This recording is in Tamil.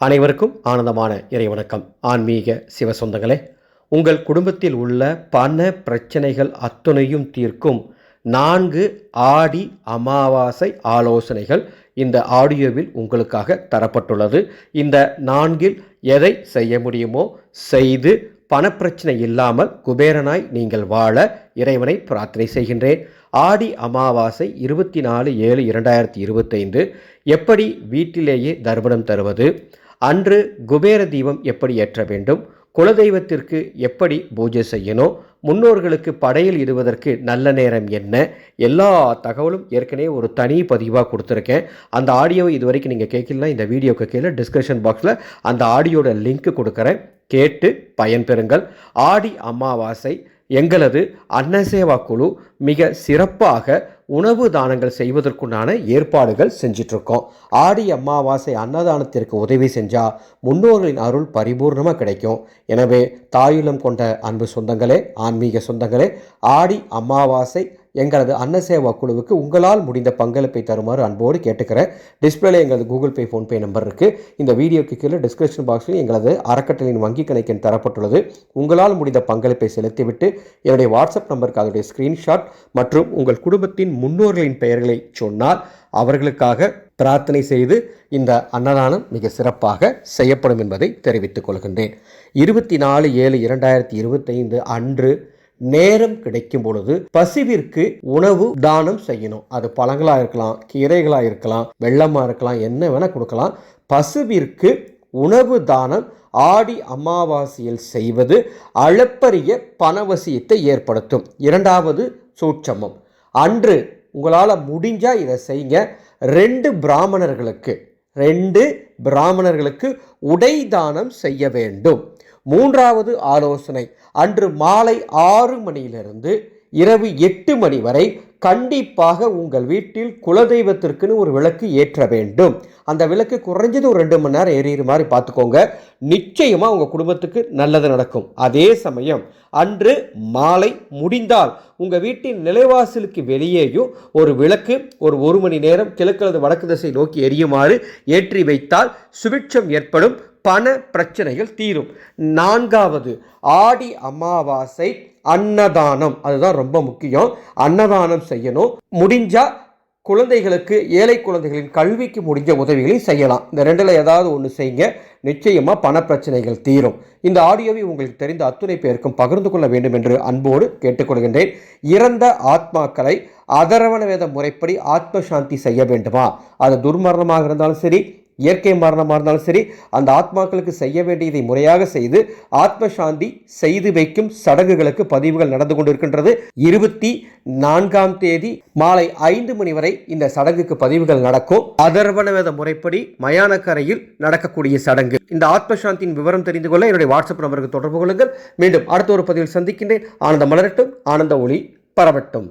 அனைவருக்கும் ஆனந்தமான இறைவணக்கம் ஆன்மீக சிவ சொந்தங்களே உங்கள் குடும்பத்தில் உள்ள பண பிரச்சனைகள் அத்துணையும் தீர்க்கும் நான்கு ஆடி அமாவாசை ஆலோசனைகள் இந்த ஆடியோவில் உங்களுக்காக தரப்பட்டுள்ளது. இந்த நான்கில் எதை செய்ய முடியுமோ செய்து பணப்பிரச்சனை இல்லாமல் குபேரனாய் நீங்கள் வாழ இறைவனை பிரார்த்தனை செய்கின்றேன். ஆடி அமாவாசை இருபத்தி நாலு ஏழு இரண்டாயிரத்தி இருபத்தைந்து எப்படி வீட்டிலேயே தர்ப்பணம் தருவது? அன்று குபேர தீபம் எப்படி ஏற்ற வேண்டும்? குலதெய்வத்திற்கு எப்படி பூஜை செய்யணும்? முன்னோர்களுக்கு படையில் இடுவதற்கு நல்ல நேரம் என்ன? எல்லா தகவலும் ஏற்கனவே ஒரு தனி பதிவாக கொடுத்துருக்கேன். அந்த ஆடியோவை இது வரைக்கும் நீங்கள் கேட்கலாம் இந்த வீடியோக்கு கீழே டிஸ்கிரிப்ஷன் பாக்ஸில் அந்த ஆடியோட லிங்க் கொடுக்குறேன். கேட்டு பயன்பெறுங்கள். ஆடி அமாவாசை எங்களது அன்னசேவா குழு மிக சிறப்பாக உணவு தானங்கள் செய்வதற்குண்டான ஏற்பாடுகள் செஞ்சிட்ருக்கோம். ஆடி அமாவாசை அன்னதானத்திற்கு உதவி செஞ்சால் முன்னோர்களின் அருள் பரிபூர்ணமாக கிடைக்கும். எனவே தாயுளம் கொண்ட அன்பு சொந்தங்களே ஆன்மீக சொந்தங்களே ஆடி அமாவாசை எங்களது அன்னசேவா குழுவுக்கு உங்களால் முடிந்த பங்களிப்பை தருமாறு அன்போடு கேட்டுக்கிறேன். டிஸ்பிளேல எங்களது கூகுள் பே ஃபோன்பே நம்பர் இருக்குது இந்த வீடியோக்கு கீழே டிஸ்கிரிப்ஷன் பாக்ஸில் எங்களது அறக்கட்டளையின் வங்கி கணக்கின் தரப்பட்டுள்ளது. உங்களால் முடிந்த பங்களிப்பை செலுத்திவிட்டு என்னுடைய வாட்ஸ்அப் நம்பருக்கு அதனுடைய ஸ்க்ரீன்ஷாட் மற்றும் உங்கள் குடும்பத்தின் முன்னோர்களின் பெயர்களை சொன்னால் அவர்களுக்காக பிரார்த்தனை செய்து இந்த அன்னதானம் மிக சிறப்பாக செய்யப்படும் என்பதை தெரிவித்துக் கொள்கின்றேன். இருபத்தி நாலு ஏழு இரண்டாயிரத்தி இருபத்தைந்து அன்று நேரம் கிடைக்கும் பொழுது பசுவிற்கு உணவு தானம் செய்யணும். அது பழங்களாக இருக்கலாம் கீரைகளாக இருக்கலாம் வெள்ளமாக இருக்கலாம் என்ன வேணால் கொடுக்கலாம். பசுவிற்கு உணவு தானம் ஆடி அமாவாசையில் செய்வது அளப்பரிய பணவசியத்தை ஏற்படுத்தும். இரண்டாவது சூட்சமம். அன்று உங்களால் முடிஞ்சால் இதை செய்யுங்க. ரெண்டு பிராமணர்களுக்கு ரெண்டு பிராமணர்களுக்கு உடை தானம் செய்ய வேண்டும். மூன்றாவது ஆலோசனை. அன்று மாலை ஆறு மணியிலிருந்து இரவு எட்டு மணி வரை கண்டிப்பாக உங்கள் வீட்டில் குலதெய்வத்திற்குன்னு ஒரு விளக்கு ஏற்ற வேண்டும். அந்த விளக்கு குறைஞ்சது ஒரு ரெண்டு மணி நேரம் எரியிற மாதிரி பார்த்துக்கோங்க. நிச்சயமாக உங்கள் குடும்பத்துக்கு நல்லது நடக்கும். அதே சமயம் அன்று மாலை முடிந்தால் உங்கள் வீட்டின் நிலைவாசலுக்கு வெளியேயும் ஒரு விளக்கு ஒரு ஒரு மணி நேரம் கிழக்கு அல்லது வடக்கு திசை நோக்கி எரியுமாறு ஏற்றி வைத்தால் சுபிட்சம் ஏற்படும். பண பிரச்சனைகள் தீரும். நான்காவது ஆடி அமாவாசை அன்னதானம். அதுதான் ரொம்ப முக்கியம். அன்னதானம் செய்யணும். முடிஞ்சா குழந்தைகளுக்கு ஏழை குழந்தைகளின் கல்விக்கு முடிஞ்ச உதவிகளையும் செய்யலாம். இந்த ரெண்டில் ஏதாவது ஒன்று செய்யுங்க. நிச்சயமாக பண பிரச்சனைகள் தீரும். இந்த ஆடியோவை உங்களுக்கு தெரிந்த அத்துணை பேருக்கும் பகிர்ந்து கொள்ள வேண்டும் என்று அன்போடு கேட்டுக்கொள்கின்றேன். இறந்த ஆத்மாக்களை அதரவண வேத முறைப்படி ஆத்ம சாந்தி செய்ய வேண்டுமா? அது துர்மரணமாக இருந்தாலும் சரி இயற்கை மரணமாக இருந்தாலும் சரி அந்த ஆத்மாக்களுக்கு செய்ய வேண்டியதை முறையாக செய்து ஆத்ம சாந்தி செய்து வைக்கும் சடங்குகளுக்கு பதிவுகள் நடந்து கொண்டிருக்கின்றது. இருபத்தி நான்காம் தேதி மாலை ஐந்து மணி வரை இந்த சடங்குக்கு பதிவுகள் நடக்கும். அதர்வனவேத முறைப்படி மயானக்கரையில் நடக்கக்கூடிய சடங்கு. இந்த ஆத்ம சாந்தியின் விவரம் தெரிந்து கொள்ள என்னுடைய வாட்ஸ்அப் நம்பருக்கு தொடர்பு கொள்ளுங்கள். மீண்டும் அடுத்த ஒரு பதிவில் சந்திக்கின்றேன். ஆனந்த மலரட்டும் ஆனந்த ஒளி பரவட்டும்.